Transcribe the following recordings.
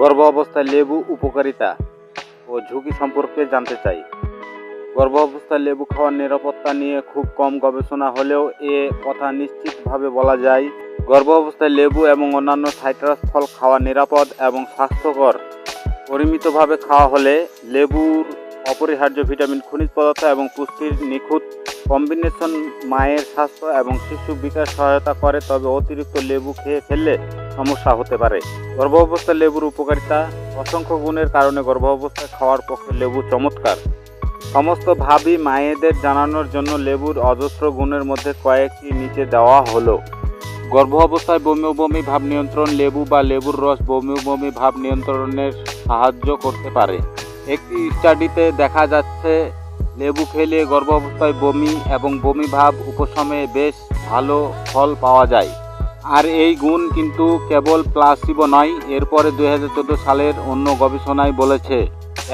গর্ভ অবস্থায় লেবু উপকারিতা ও ঝুঁকি সম্পর্কে জানতে চাই। গর্ভ অবস্থায় লেবু খাওয়ার নিরাপত্তা নিয়ে খুব কম গবেষণা হলেও এ কথা নিশ্চিতভাবে বলা যায়। গর্ভ অবস্থায় লেবু এবং অন্যান্য সাইট্রাস ফল খাওয়া নিরাপদ এবং স্বাস্থ্যকর। পরিমিতভাবে খাওয়া হলে লেবুর অপরিহার্য ভিটামিন, খনিজ পদার্থ এবং পুষ্টির নিখুঁত কম্বিনেশন, মায়ের স্বাস্থ্য এবং শিশু বিকাশ সহায়তা করে, তবে অতিরিক্ত লেবু খেয়ে ফেললে সমস্যা হতে পারে। গর্ভ অবস্থায় লেবুর উপকারিতা, অসংখ্য গুণের কারণে গর্ভ অবস্থায় খাওয়ার পক্ষে লেবু চমৎকার। সমস্ত ভাবি মায়েদের জানানোর জন্য লেবুর অজস্র গুণের মধ্যে কয়েকটি নিচে দেওয়া হলো। গর্ভ অবস্থায় বমি বমি ভাব নিয়ন্ত্রণ লেবু বা লেবুর রস বমি বমি ভাব নিয়ন্ত্রণের সাহায্য করতে পারে। একটি স্টাডিতে দেখা যাচ্ছে, লেবু খেলে গর্ভ অবস্থায় বমি এবং বমি ভাব উপশমে বেশ ভালো ফল পাওয়া যায়। আর এই গুণ কিন্তু কেবল প্লাসিবো নয়, এরপরে দুই হাজার চোদ্দ সালের অন্য গবেষণায় বলেছে।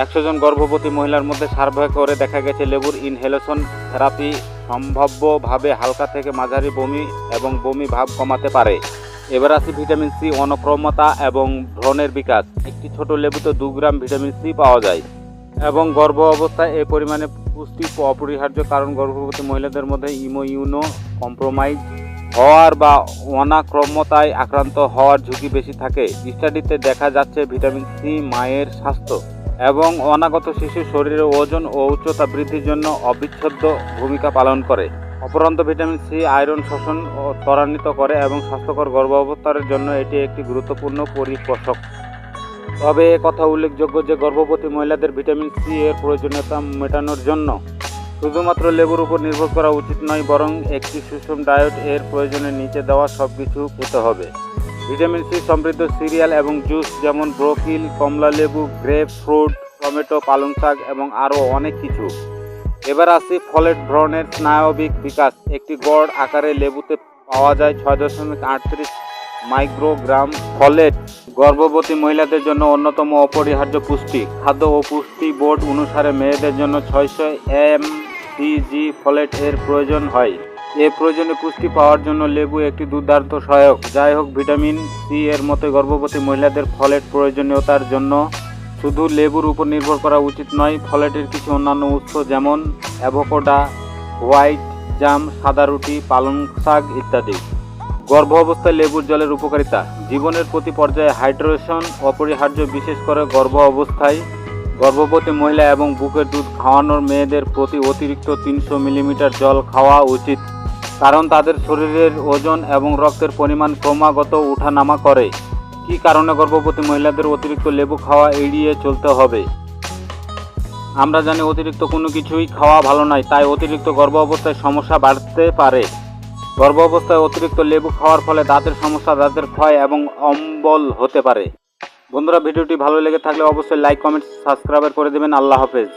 একশো জন গর্ভবতী মহিলার মধ্যে সার্ভে করে দেখা গেছে লেবুর ইনহেলেশন থেরাপি সম্ভাব্যভাবে হালকা থেকে মাঝারি বমি এবং বমি ভাব কমাতে পারে। এবার আসি ভিটামিন সি অনক্রমতা এবং ভ্রণের বিকাশ। একটি ছোট লেবুতে দু গ্রাম ভিটামিন সি পাওয়া যায়। এবং গর্ভ অবস্থায় এই পরিমাণে পুষ্টি অপরিহার্য কারণ গর্ভবতী মহিলাদের মধ্যে ইমোইউনো কম্প্রোমাইজ হওয়ার বা অনাক্রম্যতায় আক্রান্ত হওয়ার ঝুঁকি বেশি থাকে। স্টাডিতে দেখা যাচ্ছে ভিটামিন সি, মায়ের স্বাস্থ্য এবং অনাগত শিশুর শরীরের ওজন ও উচ্চতা বৃদ্ধির জন্য অবিচ্ছেদ্য ভূমিকা পালন করে। অপরন্ত ভিটামিন সি, আয়রন শোষণ ত্বরান্বিত করে এবং স্বাস্থ্যকর গর্ভাবস্থার জন্য এটি একটি গুরুত্বপূর্ণ পরিপোষক। তবে কথা উল্লেখযোগ্য যে, গর্ভবতী মহিলাদের ভিটামিন সি এর প্রয়োজনীয়তা মেটানোর জন্য শুধুমাত্র লেবুর উপর নির্ভর করা উচিত নয়, বরং একটি সুষম ডায়েট এর প্রয়োজনের নিচে দেওয়া সব কিছু খেতে হবে। ভিটামিন সি সমৃদ্ধ সিরিয়াল এবং জুস যেমন ব্রোকিল, কমলা লেবু, গ্রেপ ফ্রুট, টমেটো, পালং শাক এবং আরও অনেক কিছু। এবার আসি ফলেট ব্রণের স্নায়বিক বিকাশ। একটি গড় আকারে লেবুতে পাওয়া যায় ছয় দশমিক আটত্রিশ মাইক্রোগ্রাম ফলেট। গর্ভবতী মহিলাদের জন্য অন্যতম অপরিহার্য পুষ্টি। খাদ্য ও পুষ্টি বোর্ড অনুসারে মেয়েদের জন্য ছয়শো এম সিজি ফলেট এর প্রয়োজন হয়। এ প্রয়োজনে পুষ্টি পাওয়ার জন্য লেবু একটি দুর্দান্ত সহায়ক। যাই হোক ভিটামিন সি এর মতো গর্ভবতী মহিলাদের ফলেট প্রয়োজনীয়তার জন্য শুধু লেবুর উপর নির্ভর করা উচিত নয় ফলেটের কিছু অন্যান্য উৎস যেমন অ্যাভোকোডা, হোয়াইট, জাম, সাদা রুটি, পালং শাক ইত্যাদি। গর্ভ অবস্থায় লেবুর জলের উপকারিতা। জীবনের প্রতি পর্যায়ে হাইড্রেশন অপরিহার্য, বিশেষ করে গর্ভ অবস্থায়। গর্ভবতী মহিলা এবং বুকের দুধ খাওয়ানোর মেয়েদের প্রতি অতিরিক্ত তিনশো মিলিমিটার জল খাওয়া উচিত, কারণ তাদের শরীরের ওজন এবং রক্তের পরিমাণ ক্রমাগত উঠানামা করে। কী কারণে গর্ভবতী মহিলাদের অতিরিক্ত লেবু খাওয়া এড়িয়ে চলতে হবে? আমরা জানি অতিরিক্ত কোনো কিছুই খাওয়া ভালো নয়, তাই অতিরিক্ত গর্ভ অবস্থায় সমস্যা বাড়তে পারে। গর্ভ অবস্থায় অতিরিক্ত লেবু খাওয়ার ফলে দাঁতের সমস্যা, দাঁতের ক্ষয় এবং অম্বল হতে পারে। বন্ধুরা ভিডিওটি ভালো লেগে থাকলে অবশ্যই লাইক কমেন্ট সাবস্ক্রাইবার করে দেবেন। আল্লাহ হাফেজ।